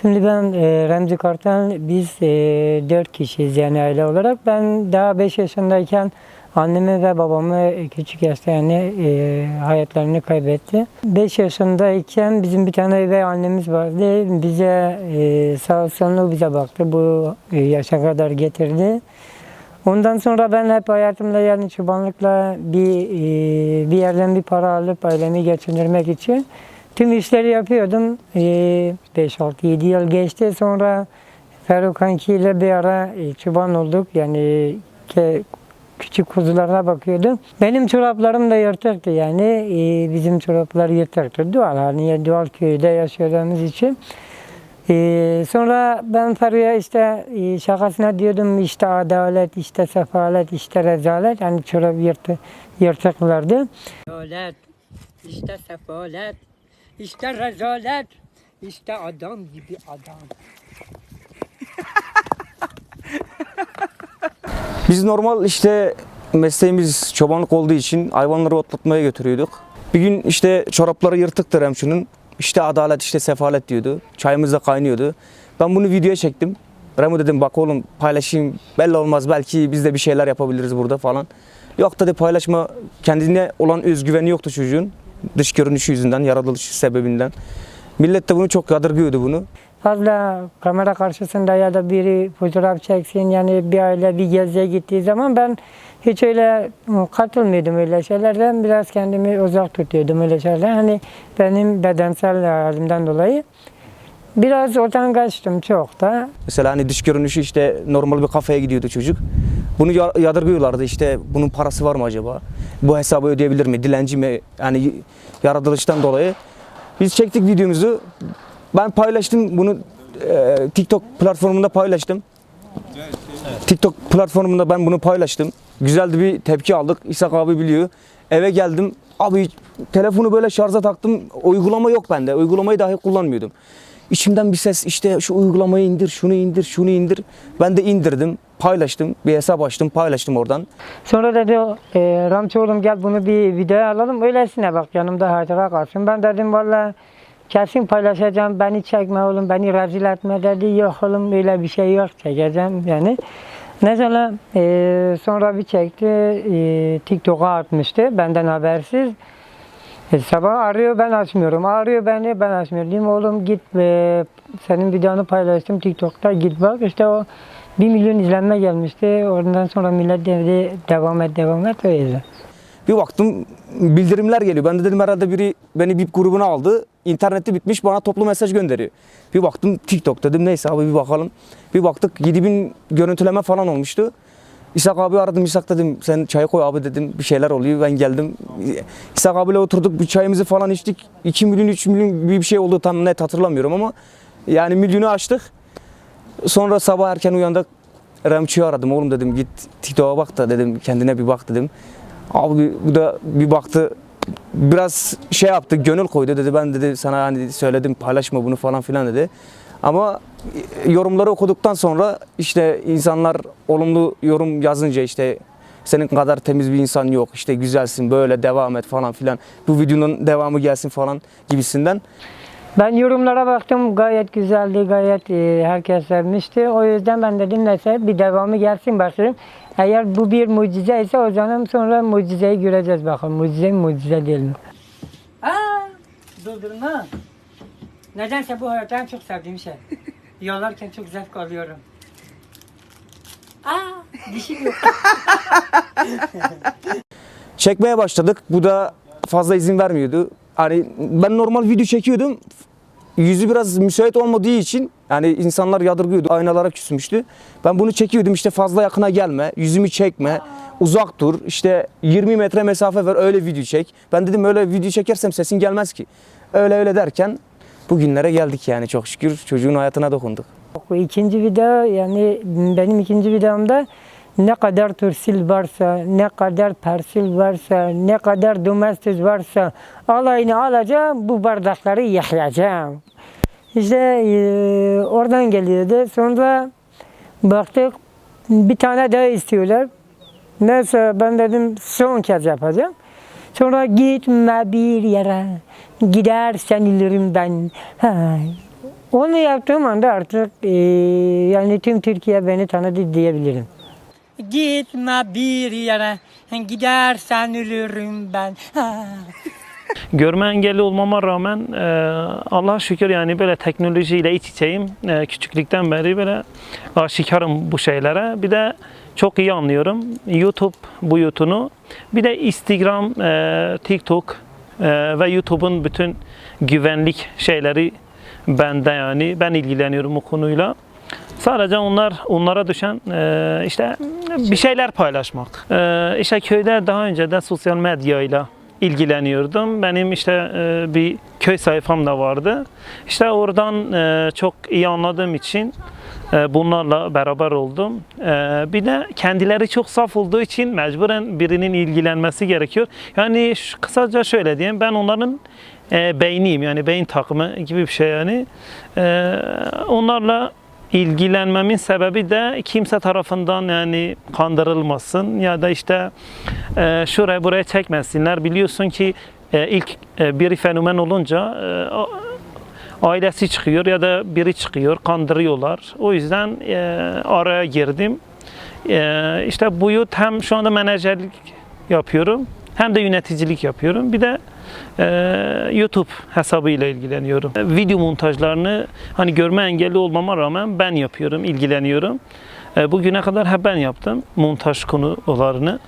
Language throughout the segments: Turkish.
Şimdi ben e, Remzi Kartal, biz e, kişiyiz yani aile olarak. Ben daha beş yaşındayken annemi ve babamı küçük yaşta yani e, hayatlarını kaybetti. Beş yaşındayken bizim bir tane üvey annemiz vardı. Bize e, sağ olsun bize baktı. Bu e, yaşa kadar getirdi. Ondan sonra ben hep hayatımda yani çobanlıkla bir e, bir yerden bir para alıp ailemi geçindirmek için tüm işleri yapıyordum. E, 5-6-7 yıl geçti. Sonra Feruk Kanki ile bir ara e, çoban olduk. Yani küçük kuzularına bakıyordum. Benim çoraplarım da yırtıktı yani. E, bizim çoraplar yırtıktı. Doğal hani doğal köyde yaşadığımız için. Ee, sonra ben Ferru'ya işte e, şakasına diyordum işte adalet, işte sefalet, işte rezalet. Yani çorap yırtı, yırtıklardı. Adalet, işte sefalet, işte rezalet, işte adam gibi adam. Biz normal işte mesleğimiz çobanlık olduğu için hayvanları otlatmaya götürüyorduk. Bir gün işte çorapları yırtıktı Remşu'nun. İşte adalet işte sefalet diyordu. Çayımız da kaynıyordu. Ben bunu videoya çektim. Remo dedim bak oğlum paylaşayım belli olmaz belki biz de bir şeyler yapabiliriz burada falan. Yok dedi paylaşma kendine olan özgüveni yoktu çocuğun. Dış görünüşü yüzünden, yaratılış sebebinden. Millet de bunu çok yadırgıyordu bunu. Fazla kamera karşısında ya da biri fotoğraf çeksin yani bir aile bir geziye gittiği zaman ben hiç öyle katılmıyordum öyle şeylerden. Biraz kendimi uzak tutuyordum öyle şeyler. Hani benim bedensel halimden dolayı. Biraz oradan kaçtım çok da. Mesela hani dış görünüşü işte normal bir kafeye gidiyordu çocuk. Bunu ya- yadırgıyorlardı işte bunun parası var mı acaba? Bu hesabı ödeyebilir mi? Dilenci mi? Yani yaratılıştan dolayı. Biz çektik videomuzu. Ben paylaştım bunu e, TikTok platformunda paylaştım. TikTok platformunda ben bunu paylaştım. Güzel de bir tepki aldık. İshak abi biliyor. Eve geldim. Abi telefonu böyle şarja taktım. Uygulama yok bende. Uygulamayı dahi kullanmıyordum. İçimden bir ses işte şu uygulamayı indir, şunu indir, şunu indir. Ben de indirdim, paylaştım. Bir hesap açtım, paylaştım oradan. Sonra dedi e, Ramçı oğlum gel bunu bir videoya alalım. Öylesine bak yanımda hatıra kalsın. Ben dedim valla kesin paylaşacağım. Beni çekme oğlum, beni rezil etme dedi. Yok oğlum öyle bir şey yok çekeceğim yani. Mesela e, sonra bir çekti, e, TikTok'a atmıştı benden habersiz. E, sabah arıyor ben açmıyorum. Arıyor beni ben açmıyorum. Diyeyim oğlum git e, senin videonu paylaştım TikTok'ta git bak. İşte o 1 milyon izlenme gelmişti. Oradan sonra millet dedi devam et devam et öyle. Bir baktım bildirimler geliyor. Ben de dedim herhalde biri beni BIP grubuna aldı. İnternette bitmiş bana toplu mesaj gönderiyor. Bir baktım TikTok dedim neyse abi bir bakalım. Bir baktık 7000 görüntüleme falan olmuştu. İshak abi aradım İshak dedim sen çay koy abi dedim bir şeyler oluyor ben geldim. İshak abiyle oturduk bir çayımızı falan içtik. 2 milyon 3 milyon bir şey oldu tam net hatırlamıyorum ama yani milyonu açtık. Sonra sabah erken uyandık. Remçi'yi aradım oğlum dedim git TikTok'a bak da dedim kendine bir bak dedim. Abi bu da bir baktı biraz şey yaptı gönül koydu dedi ben dedi sana hani söyledim paylaşma bunu falan filan dedi. Ama yorumları okuduktan sonra işte insanlar olumlu yorum yazınca işte senin kadar temiz bir insan yok işte güzelsin böyle devam et falan filan bu videonun devamı gelsin falan gibisinden. Ben yorumlara baktım gayet güzeldi, gayet e, herkes sevmişti. O yüzden ben dedim neyse bir devamı gelsin bakayım. Eğer bu bir mucize ise o zaman sonra mucizeyi göreceğiz bakalım. Mucize mi mucize değil mi? Aa, doldurma. Nedense bu hayattan en çok sevdiğim şey. Yollarken çok zevk alıyorum. Aa, dişim yok. Çekmeye başladık. Bu da fazla izin vermiyordu. Hani ben normal video çekiyordum. Yüzü biraz müsait olmadığı için yani insanlar yadırgıyordu. Aynalara küsmüştü. Ben bunu çekiyordum işte fazla yakına gelme, yüzümü çekme, uzak dur. işte 20 metre mesafe ver öyle video çek. Ben dedim öyle video çekersem sesin gelmez ki. Öyle öyle derken bugünlere geldik yani çok şükür çocuğun hayatına dokunduk. İkinci video yani benim ikinci videomda ne kadar tursil varsa, ne kadar persil varsa, ne kadar domestos varsa alayını alacağım, bu bardakları yakacağım. İşte e, oradan geliyordu. Sonra baktık bir tane daha istiyorlar. Neyse ben dedim son kez yapacağım. Sonra gitme bir yere, gidersen ilirim ben. Ha, Onu yaptığım anda artık e, yani tüm Türkiye beni tanıdı diyebilirim. Gitme bir yere, gidersen ölürüm ben. Görme engelli olmama rağmen e, Allah'a şükür yani böyle teknolojiyle iç içeyim. E, küçüklükten beri böyle aşikarım bu şeylere. Bir de çok iyi anlıyorum YouTube boyutunu. Bir de Instagram, e, TikTok e, ve YouTube'un bütün güvenlik şeyleri bende yani. Ben ilgileniyorum o konuyla. Sadece onlar onlara düşen e, işte bir şeyler paylaşmak. E, işte köyde daha önce de sosyal medyayla ilgileniyordum. Benim işte e, bir köy sayfam da vardı. İşte oradan e, çok iyi anladığım için e, bunlarla beraber oldum. Bir de kendileri çok saf olduğu için mecburen birinin ilgilenmesi gerekiyor. Yani şu- kısaca şöyle diyeyim ben onların e, beyniyim yani beyin takımı gibi bir şey yani. Onlarla ilgilenmemin sebebi de kimse tarafından yani kandırılmasın ya da işte e, şuraya buraya çekmesinler. Biliyorsun ki e, ilk e, biri fenomen olunca e, ailesi çıkıyor ya da biri çıkıyor kandırıyorlar. O yüzden e, araya girdim. E, işte bu yıl hem şu anda menajerlik yapıyorum hem de yöneticilik yapıyorum. Bir de e, YouTube hesabıyla ilgileniyorum. E, Video montajlarını hani görme engelli olmama rağmen ben yapıyorum, ilgileniyorum. E, bugüne kadar hep ben yaptım montaj konularını.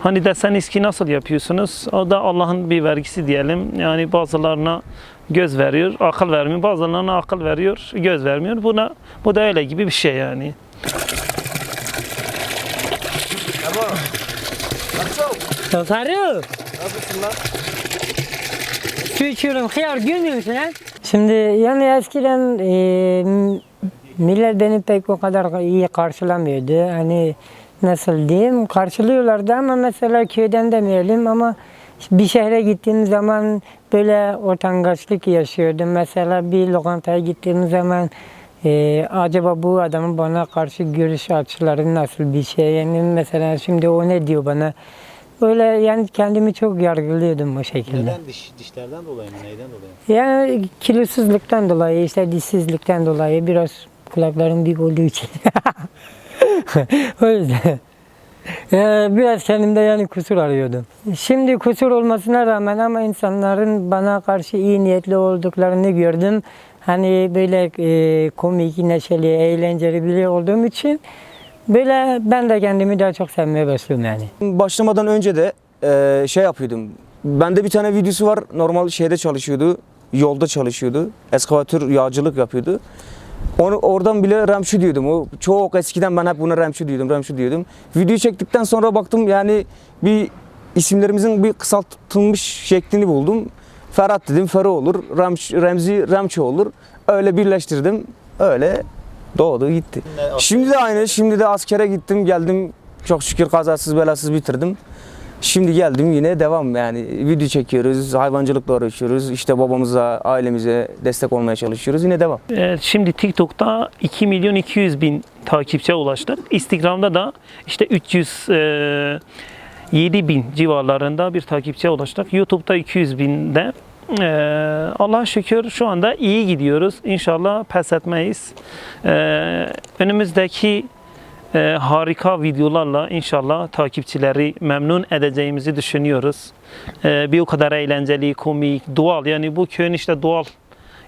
Hani deseniz ki nasıl yapıyorsunuz? O da Allah'ın bir vergisi diyelim. Yani bazılarına göz veriyor, akıl vermiyor. Bazılarına akıl veriyor, göz vermiyor. Buna bu da öyle gibi bir şey yani. Sarı. Nasılsın lan? Su içiyorum. Hıyar görmüyor lan? Şimdi yani eskiden e, millet beni pek o kadar iyi karşılamıyordu. Hani nasıl diyeyim karşılıyorlardı ama mesela köyden demeyelim ama bir şehre gittiğim zaman böyle utangaçlık yaşıyordum. Mesela bir lokantaya gittiğim zaman e, acaba bu adamın bana karşı görüş açıları nasıl bir şey? Yani mesela şimdi o ne diyor bana? Böyle yani kendimi çok yargılıyordum bu şekilde. Neden diş, dişlerden dolayı mı? Neyden dolayı? Yani kilosuzluktan dolayı, işte dişsizlikten dolayı biraz kulaklarım büyük olduğu için. o yüzden. Ee, biraz kendimde yani kusur arıyordum. Şimdi kusur olmasına rağmen ama insanların bana karşı iyi niyetli olduklarını gördüm. Hani böyle e, komik, neşeli, eğlenceli biri olduğum için böyle ben de kendimi daha çok sevmeye başlıyorum yani. Başlamadan önce de e, şey yapıyordum. Bende bir tane videosu var. Normal şeyde çalışıyordu. Yolda çalışıyordu. Eskavatör yağcılık yapıyordu. Onu, oradan bile Remşu diyordum. O çok eskiden ben hep buna Remşu diyordum, Remşu diyordum. Videoyu çektikten sonra baktım yani bir isimlerimizin bir kısaltılmış şeklini buldum. Ferhat dedim, Fero olur. Remş, Remzi, Remço olur. Öyle birleştirdim. Öyle doğdu gitti. Şimdi de aynı. Şimdi de askere gittim, geldim. Çok şükür kazasız belasız bitirdim. Şimdi geldim yine devam yani video çekiyoruz, hayvancılıkla uğraşıyoruz. İşte babamıza, ailemize destek olmaya çalışıyoruz. Yine devam. Evet, şimdi TikTok'ta 2 milyon 200 bin takipçiye ulaştık. Instagram'da da işte 307 bin civarlarında bir takipçiye ulaştık. YouTube'da 200 binde. Ee, Allah'a şükür şu anda iyi gidiyoruz. İnşallah pes etmeyiz. Ee, önümüzdeki e, harika videolarla inşallah takipçileri memnun edeceğimizi düşünüyoruz. Ee, bir o kadar eğlenceli, komik, doğal yani bu köyün işte doğal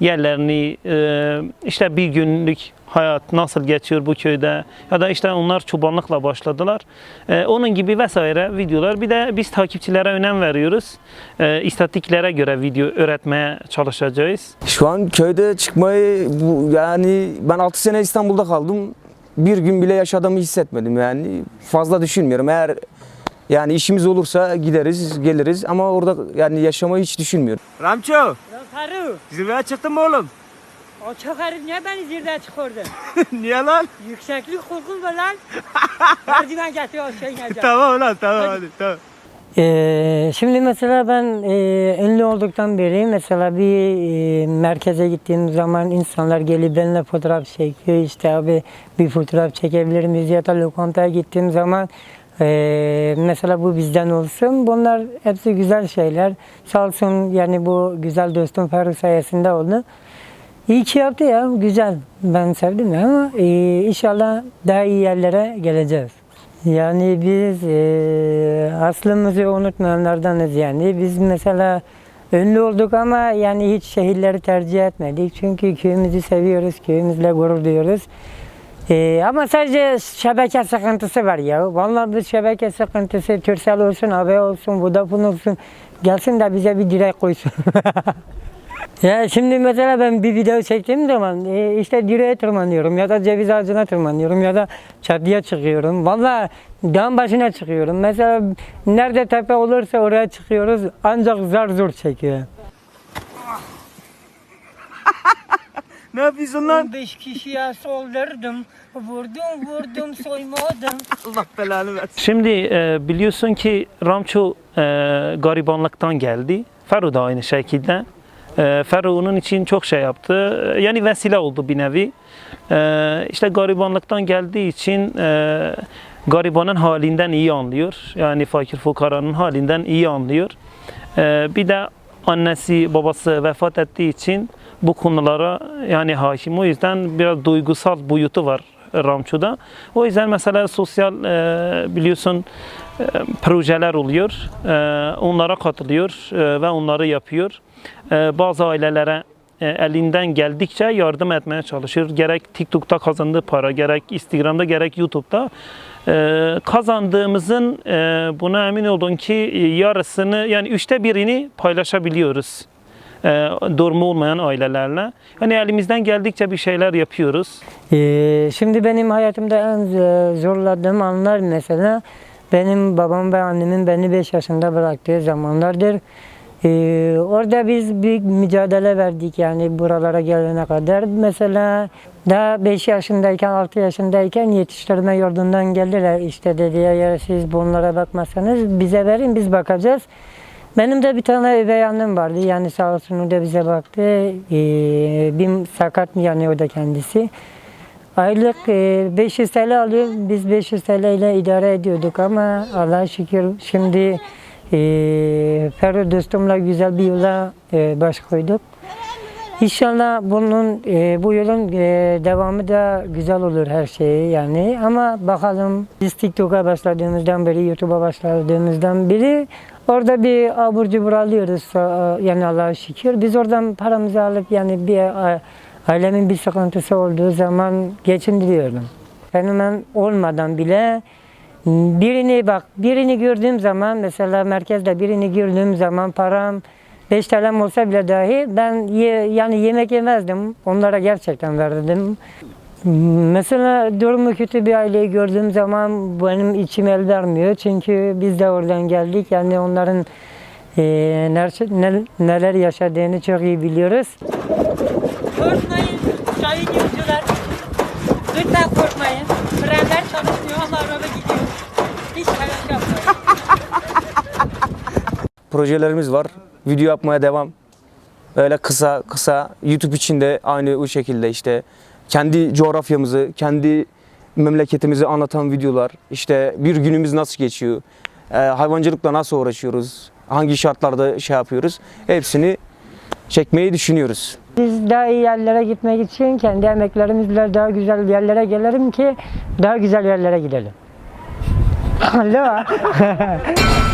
yerlerini e, işte bir günlük hayat nasıl geçiyor bu köyde ya da işte onlar çobanlıkla başladılar. E, onun gibi vesaire videolar. Bir de biz takipçilere önem veriyoruz. E, istatistiklere göre video öğretmeye çalışacağız. Şu an köyde çıkmayı bu yani ben 6 sene İstanbul'da kaldım. Bir gün bile yaşadığımı hissetmedim yani. Fazla düşünmüyorum. Eğer yani işimiz olursa gideriz, geliriz ama orada yani yaşamayı hiç düşünmüyorum. Ramço, Sarı, zirveye çıktın mı oğlum? o çok herif niye beni zirveye çıkardın? Niye lan? Yükseklik korkun var lan. Merdiven getir aşağı ineceğim. Tamam lan, tamam hadi, tamam. Ee, şimdi mesela ben e, ünlü olduktan beri mesela bir e, merkeze gittiğim zaman insanlar gelip benimle fotoğraf çekiyor işte abi bir fotoğraf çekebilir miyiz ya da lokantaya gittiğim zaman e, mesela bu bizden olsun bunlar hepsi güzel şeyler sağ olsun yani bu güzel dostum Ferruh sayesinde oldu. İyi ki yaptı ya, güzel. Ben sevdim ya ama e, inşallah daha iyi yerlere geleceğiz. Yani biz e, aslımızı unutmayanlardanız yani. Biz mesela ünlü olduk ama yani hiç şehirleri tercih etmedik. Çünkü köyümüzü seviyoruz, köyümüzle gurur duyuyoruz. E, ama sadece şebeke sıkıntısı var ya. Vallahi bu şebeke sıkıntısı Türksel olsun, AB olsun, Vodafone olsun gelsin de bize bir direk koysun. Ya şimdi mesela ben bir video çektiğim zaman e, işte direğe tırmanıyorum ya da ceviz ağacına tırmanıyorum ya da çatıya çıkıyorum. Vallahi dağın başına çıkıyorum. Mesela nerede tepe olursa oraya çıkıyoruz ancak zar zor çekiyor. Ne yapıyorsun lan? 15 kişiye soldırdım, vurdum vurdum soymadım. Allah belanı versin. Şimdi e, biliyorsun ki Ramço e, garibanlıktan geldi. Fero da aynı şekilde. E, Fero onun için çok şey yaptı. Yani vesile oldu bir nevi. E, işte garibanlıktan geldiği için e, garibanın halinden iyi anlıyor. Yani fakir fukaranın halinden iyi anlıyor. E, bir de annesi babası vefat ettiği için bu konulara yani hakim. O yüzden biraz duygusal boyutu var Ramço'da. O yüzden mesela sosyal e, biliyorsun e, projeler oluyor. E, onlara katılıyor e, ve onları yapıyor. E, bazı ailelere e, elinden geldikçe yardım etmeye çalışıyor. Gerek TikTok'ta kazandığı para, gerek Instagram'da, gerek YouTube'da. E, kazandığımızın e, buna emin olun ki yarısını yani üçte birini paylaşabiliyoruz e, durumu olmayan ailelerle. Hani elimizden geldikçe bir şeyler yapıyoruz. Ee, şimdi benim hayatımda en zorladığım anlar mesela benim babam ve annemin beni 5 yaşında bıraktığı zamanlardır. Ee, orada biz büyük mücadele verdik yani buralara gelene kadar. Mesela daha 5 yaşındayken 6 yaşındayken yetiştirme yurdundan geldiler. İşte dediler ya siz bunlara bakmazsanız bize verin biz bakacağız. Benim de bir tane üvey vardı. Yani sağ olsun o da bize baktı. Ee, bir sakat yani o da kendisi. Aylık e, 500 TL alıyor. Biz 500 TL ile idare ediyorduk ama Allah'a şükür şimdi e, Ferro dostumla güzel bir yola e, baş koyduk. İnşallah bunun e, bu yolun e, devamı da güzel olur her şeyi yani ama bakalım biz TikTok'a başladığımızdan beri YouTube'a başladığımızdan beri orada bir abur cubur alıyoruz e, yani Allah'a şükür. Biz oradan paramızı alıp yani bir a- ailemin bir sıkıntısı olduğu zaman geçindiriyorum. Fenomen olmadan bile birini bak birini gördüğüm zaman mesela merkezde birini gördüğüm zaman param 5 TL'm olsa bile dahi ben ye- yani yemek yemezdim. Onlara gerçekten verirdim. Mesela durumu kötü bir aileyi gördüğüm zaman benim içim el vermiyor. Çünkü biz de oradan geldik. Yani onların e, ner- nel- neler yaşadığını çok iyi biliyoruz. Korkmayın sayın yolcular. Lütfen korkmayın. Frenler çalışmıyor ama araba gidiyor. Hiç telaşa yapmayın. Projelerimiz var. Video yapmaya devam. Böyle kısa kısa YouTube için de aynı o şekilde işte kendi coğrafyamızı, kendi memleketimizi anlatan videolar. İşte bir günümüz nasıl geçiyor? e, hayvancılıkla nasıl uğraşıyoruz? Hangi şartlarda şey yapıyoruz? Hepsini çekmeyi düşünüyoruz. Biz daha iyi yerlere gitmek için kendi emeklerimizle daha güzel yerlere gelelim ki daha güzel yerlere gidelim. Alo.